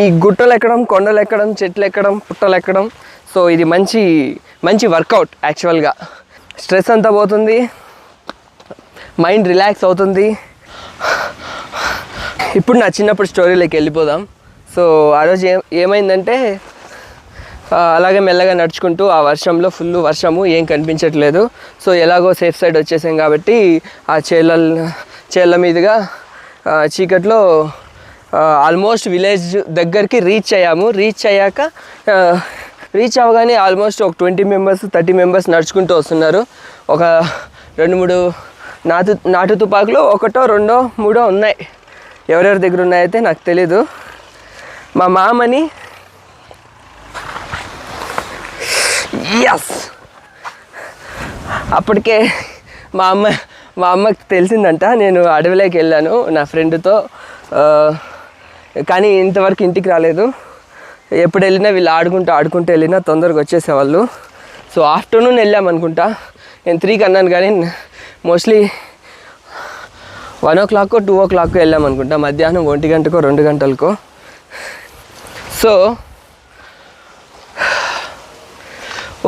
ఈ గుట్టలు ఎక్కడం కొండలు ఎక్కడం చెట్లు ఎక్కడం పుట్టలు ఎక్కడం. సో ఇది మంచి మంచి వర్కౌట్ యాక్చువల్గా. స్ట్రెస్ అంతా పోతుంది. మైండ్ రిలాక్స్ అవుతుంది. ఇప్పుడు నా చిన్నప్పుడు స్టోరీలోకి వెళ్ళిపోదాం. సో ఆ రోజు ఏం ఏమైందంటే అలాగే మెల్లగా నడుచుకుంటూ ఆ వర్షంలో ఫుల్ వర్షము ఏం కనిపించట్లేదు. సో ఎలాగో సేఫ్ సైడ్ వచ్చేసాం కాబట్టి ఆ చేళ్ళ చేళ్ళ మీదుగా చీకట్లో ఆల్మోస్ట్ విలేజ్ దగ్గరికి రీచ్ అయ్యాము. రీచ్ అయ్యాక రీచ్ అవ్వగానే ఆల్మోస్ట్ ఒక ట్వంటీ మెంబర్స్ థర్టీ మెంబర్స్ నడుచుకుంటూ వస్తున్నారు. ఒక రెండు మూడు నాటు నాటు తుపాకులు ఒకటో రెండో మూడో ఉన్నాయి. ఎవరెవరి దగ్గర ఉన్నాయైతే నాకు తెలీదు. మా మామని ఎస్ అప్పటికే మా అమ్మ మా అమ్మకి తెలిసిందంట. నేను అడవిలోకి వెళ్ళాను. నా ఫ్రెండ్తో కానీ ఇంతవరకు ఇంటికి రాలేదు. ఎప్పుడు వెళ్ళినా వీళ్ళు ఆడుకుంటూ ఆడుకుంటూ వెళ్ళినా తొందరగా వచ్చేసేవాళ్ళు. సో ఆఫ్టర్నూన్ వెళ్ళాం అనుకుంటా. నేను త్రీకి అన్నాను కానీ mostly one o'clock two o'clock వెళ్ళాం అనుకుంటా. మధ్యాహ్నం ఒంటి గంటకో రెండు గంటలకో. సో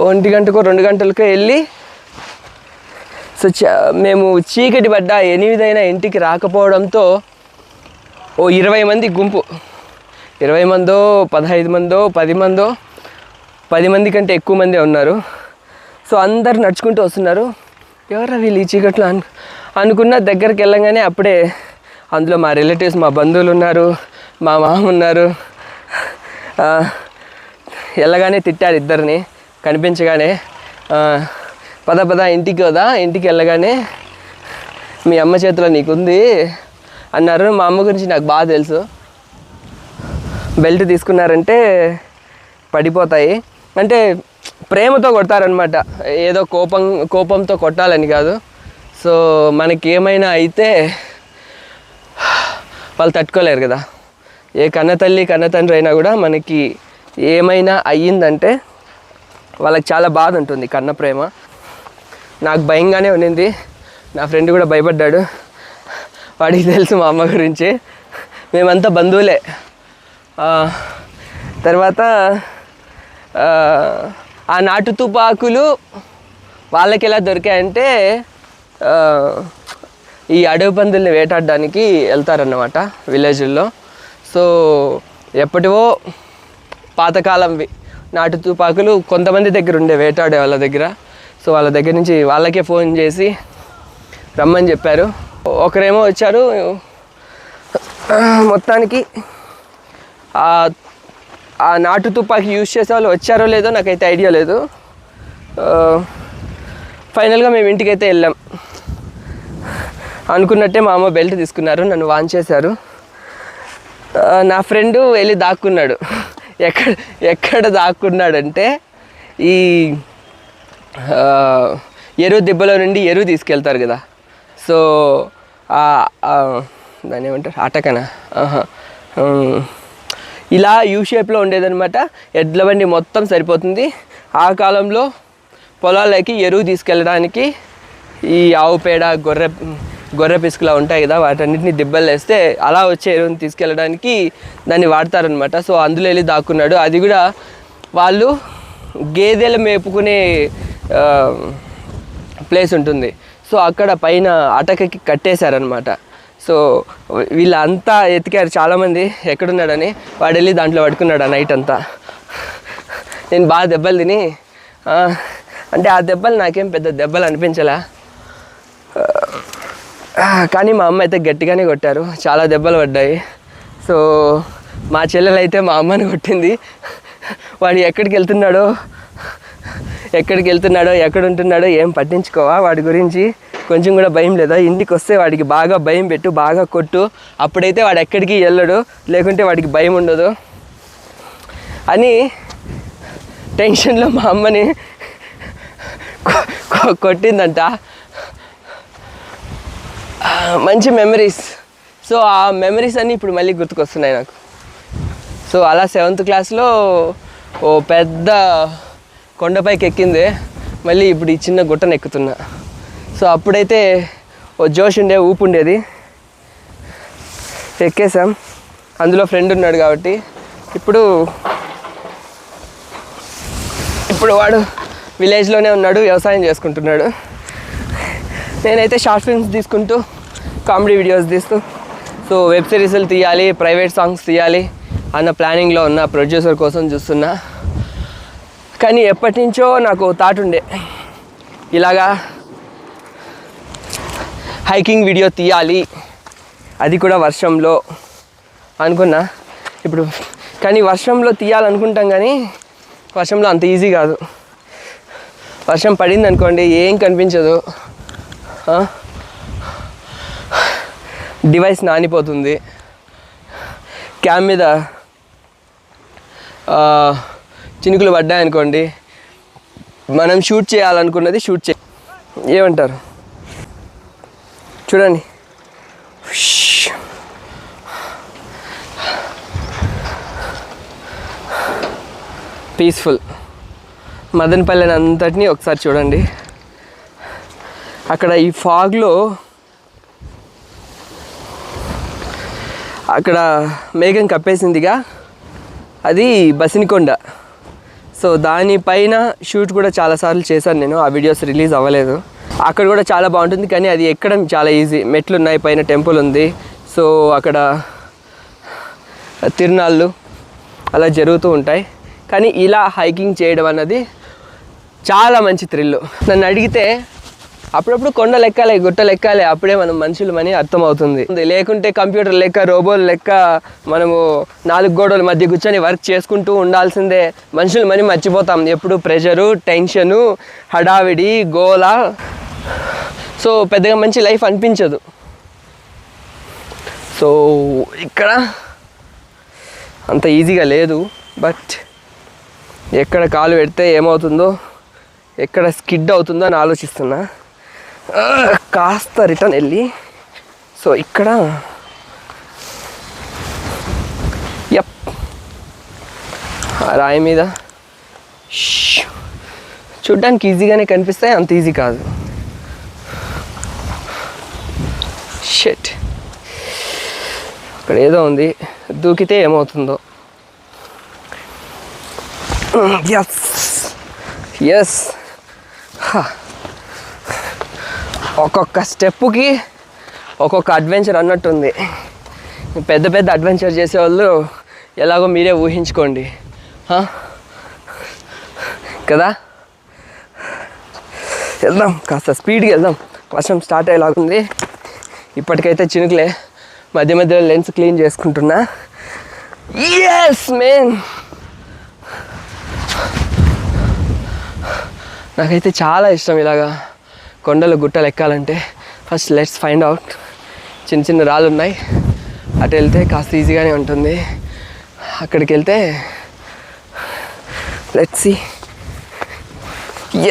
ఒంటి గంటకో రెండు గంటలకో వెళ్ళి సో చ మేము చీకటి పడ్డ ఎనిమిదైనా ఇంటికి రాకపోవడంతో ఓ ఇరవై మంది గుంపు. ఇరవై మందో పదహైదు మందో పది మందో పది మంది కంటే ఎక్కువ మందే ఉన్నారు. సో అందరు నడుచుకుంటూ వస్తున్నారు. ఎవరా వీళ్ళు ఈ చీకట్లో అను అనుకున్న దగ్గరికి వెళ్ళంగానే అప్పుడే అందులో మా రిలేటివ్స్ మా బంధువులు ఉన్నారు మా మామ ఉన్నారు. వెళ్ళగానే తిట్టారు ఇద్దరిని కనిపించగానే. పద పద ఇంటికి కదా ఇంటికి వెళ్ళగానే మీ అమ్మ చేతిలో నీకుంది. అన్నారు. మా అమ్మ గురించి నాకు బాగా తెలుసు. బెల్ట్ తీసుకున్నారంటే పడిపోతాయి. అంటే ప్రేమతో కొడతారనమాట ఏదో కోపం కోపంతో కొట్టాలని కాదు. సో మనకి ఏమైనా అయితే వాళ్ళు తట్టుకోలేరు కదా. ఏ కన్న తల్లి కన్న తండ్రి అయినా కూడా మనకి ఏమైనా అయ్యిందంటే వాళ్ళకి చాలా బాధ ఉంటుంది కన్న ప్రేమ. నాకు భయంగానే ఉండింది. నా ఫ్రెండ్ కూడా భయపడ్డాడు. వాడికి తెలుసు మా అమ్మ గురించి. మేమంతా బంధువులే. తర్వాత ఆ, నాటు తుపాకులు వాళ్ళకి ఎలా దొరికాయంటే ఈ అడవి పందుల్ని వేటాడడానికి వెళ్తారన్నమాట విలేజ్ల్లో సో ఎప్పటివో పాతకాలంవి నాటు తుపాకులు కొంతమంది దగ్గర ఉండే వేటాడే వాళ్ళ దగ్గర. సో వాళ్ళ దగ్గర నుంచి వాళ్ళకే ఫోన్ చేసి రమ్మని చెప్పారు. ఒకరేమో వచ్చారు. మొత్తానికి ఆ నాటు తుపాకి యూజ్ చేసే వాళ్ళు వచ్చారో లేదో నాకైతే ఐడియా లేదు. ఫైనల్గా మేము ఇంటికైతే వెళ్ళాం. అనుకున్నట్టే మా అమ్మ బెల్ట్ తీసుకున్నారు నన్ను వాన్ చేశారు. నా ఫ్రెండ్ వెళ్ళి దాక్కున్నాడు. ఎక్కడ ఎక్కడ దాక్కున్నాడంటే ఈ ఎరువు దెబ్బలో నుండి ఎరువు తీసుకెళ్తారు కదా. సో దాని దాన్ని ఏమంటారు? అటకనా? ఆహా. ఇలా యూ షేప్లో ఉండేదన్నమాట. ఎడ్ల బండి మొత్తం సరిపోతుంది. ఆ కాలంలో పొలాలకి ఎరువు తీసుకెళ్ళడానికి ఈ ఆవు పేడ గొర్రె గొర్రె పిసుకులా ఉంటాయి కదా వాటన్నిటిని దిబ్బలు వేస్తే అలా వచ్చే ఎరువుని తీసుకెళ్ళడానికి దాన్ని వాడతారనమాట సో అందులో వెళ్ళి దాక్కున్నాడు. అది కూడా వాళ్ళు గేదెలు మేపుకునే ప్లేస్ ఉంటుంది. సో అక్కడ పైన అటకకి కట్టేశారనమాట సో వీళ్ళంతా ఎతికారు చాలామంది ఎక్కడున్నాడని. వాడు వెళ్ళి దాంట్లో పడుకున్నాడు ఆ నైట్ అంతా. నేను బాగా దెబ్బలు తిని అంటే ఆ దెబ్బలు నాకేం పెద్ద దెబ్బలు అనిపించలే. కానీ మా అమ్మ అయితే గట్టిగానే కొట్టారు. చాలా దెబ్బలు పడ్డాయి. సో మా చెల్లెలు అయితే మా అమ్మని కొట్టింది. వాడు ఎక్కడికి వెళ్తున్నాడో ఎక్కడికి వెళ్తున్నాడో ఎక్కడ ఉంటున్నాడో ఏం పట్టించుకోవా వాడి గురించి? కొంచెం కూడా భయం లేదా? ఇంటికి వస్తే వాడికి బాగా భయం పెట్టు బాగా కొట్టు. అప్పుడైతే వాడు ఎక్కడికి వెళ్ళడు లేకుంటే వాడికి భయం ఉండదు. అని టెన్షన్లో మా అమ్మని కొట్టిందంట. మంచి మెమరీస్. సో ఆ మెమరీస్ అన్నీ ఇప్పుడు మళ్ళీ గుర్తుకొస్తున్నాయి నాకు. సో అలా సెవెంత్ క్లాస్లో ఓ పెద్ద కొండపైకి ఎక్కింది మళ్ళీ ఇప్పుడు ఈ చిన్న గుట్టను ఎక్కుతున్నా సో అప్పుడైతే ఓ జోష్ ఉండే ఊపు ఉండేది ఎక్కేసాం అందులో ఫ్రెండ్ ఉన్నాడు కాబట్టి ఇప్పుడు ఇప్పుడు వాడు విలేజ్లోనే ఉన్నాడు వ్యవసాయం చేసుకుంటున్నాడు. నేనైతే షార్ట్ ఫిల్మ్స్ తీసుకుంటూ కామెడీ వీడియోస్ తీస్తూ సో వెబ్ సిరీస్లు తీయాలి ప్రైవేట్ సాంగ్స్ తీయాలి అన్న ప్లానింగ్లో ఉన్న ప్రొడ్యూసర్ కోసం చూస్తున్నా. కానీ ఎప్పటి నుంచో నాకు థాట్ ఉండే. ఇలాగా హైకింగ్ వీడియో తీయాలి. అది కూడా వర్షంలో అనుకున్నా. ఇప్పుడు కానీ వర్షంలో తీయాలనుకుంటాం కానీ వర్షంలో అంత ఈజీ కాదు. వర్షం పడింది అనుకోండి ఏం కనిపించదు. డివైస్ నానిపోతుంది. క్యామ్ మీద చినుకులు పడ్డాయనుకోండి మనం షూట్ చేయాలనుకున్నది షూట్ చే ఏమంటారు? చూడండి. పీస్ఫుల్. మదనపల్లెని అంతటిని ఒకసారి చూడండి. అక్కడ ఈ ఫాగ్లో అక్కడ మేఘం కప్పేసిందిగా. అది బసినికొండ. సో దానిపైన షూట్ కూడా చాలాసార్లు చేశాను నేను. ఆ వీడియోస్ రిలీజ్ అవ్వలేదు. అక్కడ కూడా చాలా బాగుంటుంది కానీ అది ఎక్కడం చాలా ఈజీ. మెట్లు ఉన్నాయి పైన టెంపుల్ ఉంది. సో అక్కడ తిరునాళ్ళు అలా జరుగుతూ ఉంటాయి. కానీ ఇలా హైకింగ్ చేయడం అన్నది చాలా మంచి థ్రిల్ నన్ను అడిగితే అప్పుడప్పుడు కొండలు ఎక్కాలి గుట్టలు ఎక్కాలి అప్పుడే మనం మనుషులమని అర్థమవుతుంది. లేకుంటే కంప్యూటర్ లెక్క రోబోలు లెక్క మనము నాలుగు గోడల మధ్య కూర్చొని వర్క్ చేసుకుంటూ ఉండాల్సిందే. మనుషులమని మర్చిపోతాం. ఎప్పుడు ప్రెషరు టెన్షను హడావిడి గోల. సో పెద్దగా మంచి లైఫ్ అనిపించదు. సో ఇక్కడ అంత ఈజీగా లేదు. బట్ ఎక్కడ కాలు పెడితే ఏమవుతుందో ఎక్కడ స్కిడ్ అవుతుందో అని ఆలోచిస్తున్నా. కాస్త రిటర్న్ వెళ్ళి సో ఇక్కడ ఎప్ ఆ రాయి మీద చూడ్డానికి ఈజీగానే కనిపిస్తాయి అంత ఈజీ కాదు. షెట్. అక్కడ ఏదో ఉంది దూకితే ఏమవుతుందో. ఎస్ ఎస్ ఒక్కొక్క స్టెప్కి ఒక్కొక్క అడ్వెంచర్ అన్నట్టుంది. పెద్ద పెద్ద అడ్వెంచర్ చేసేవాళ్ళు ఎలాగో మీరే ఊహించుకోండి. కదా? వెళ్దాం కాస్త స్పీడ్గా వెళ్దాం. వర్షం స్టార్ట్ అయ్యేలాగుంది. ఇప్పటికైతే చినుకులే. మధ్య మధ్యలో లెన్స్ క్లీన్ చేసుకుంటున్నా. ఎస్ మెయిన్ నాకైతే చాలా ఇష్టం ఇలాగా. కొండలు గుట్టలు ఎక్కాలంటే ఫస్ట్ లెట్స్ ఫైండ్ అవుట్ చిన్న చిన్న రాళ్ళు ఉన్నాయి అటు వెళ్తే కాస్త ఈజీగానే ఉంటుంది. అక్కడికి వెళ్తే లెట్స్ సి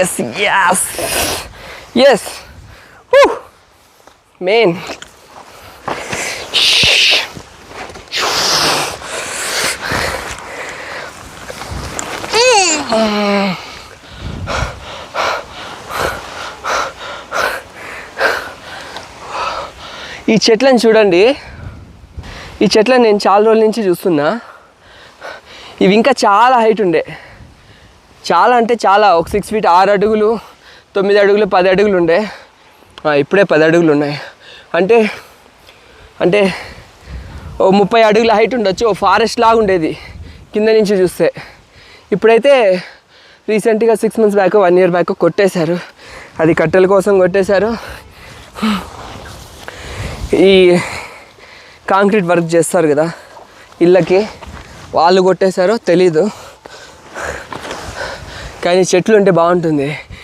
ఎస్ యాస్ ఎస్ మెయిన్ ఈ చెట్లను చూడండి. ఈ చెట్లను నేను చాలా రోజుల నుంచి చూస్తున్నా. ఇవి ఇంకా చాలా హైట్ ఉండే. చాలా అంటే చాలా ఒక సిక్స్ ఫీట్ ఆరు అడుగులు తొమ్మిది అడుగులు పది అడుగులు ఉండే. ఇప్పుడే పది అడుగులు ఉన్నాయి. అంటే అంటే ఓ ముప్పై అడుగుల హైట్ ఉండొచ్చు ఓ ఫారెస్ట్ లాగా ఉండేది కింద నుంచి చూస్తే. ఇప్పుడైతే రీసెంట్గా six months back one year back కొట్టేశారు. అది కట్టెల కోసం కొట్టేశారు. ఈ కాంక్రీట్ వర్క్ చేస్తారు కదా ఇళ్ళకి. వాళ్ళు కొట్టేశారో తెలీదు. కానీ చెట్లు ఉంటే బాగుంటుంది.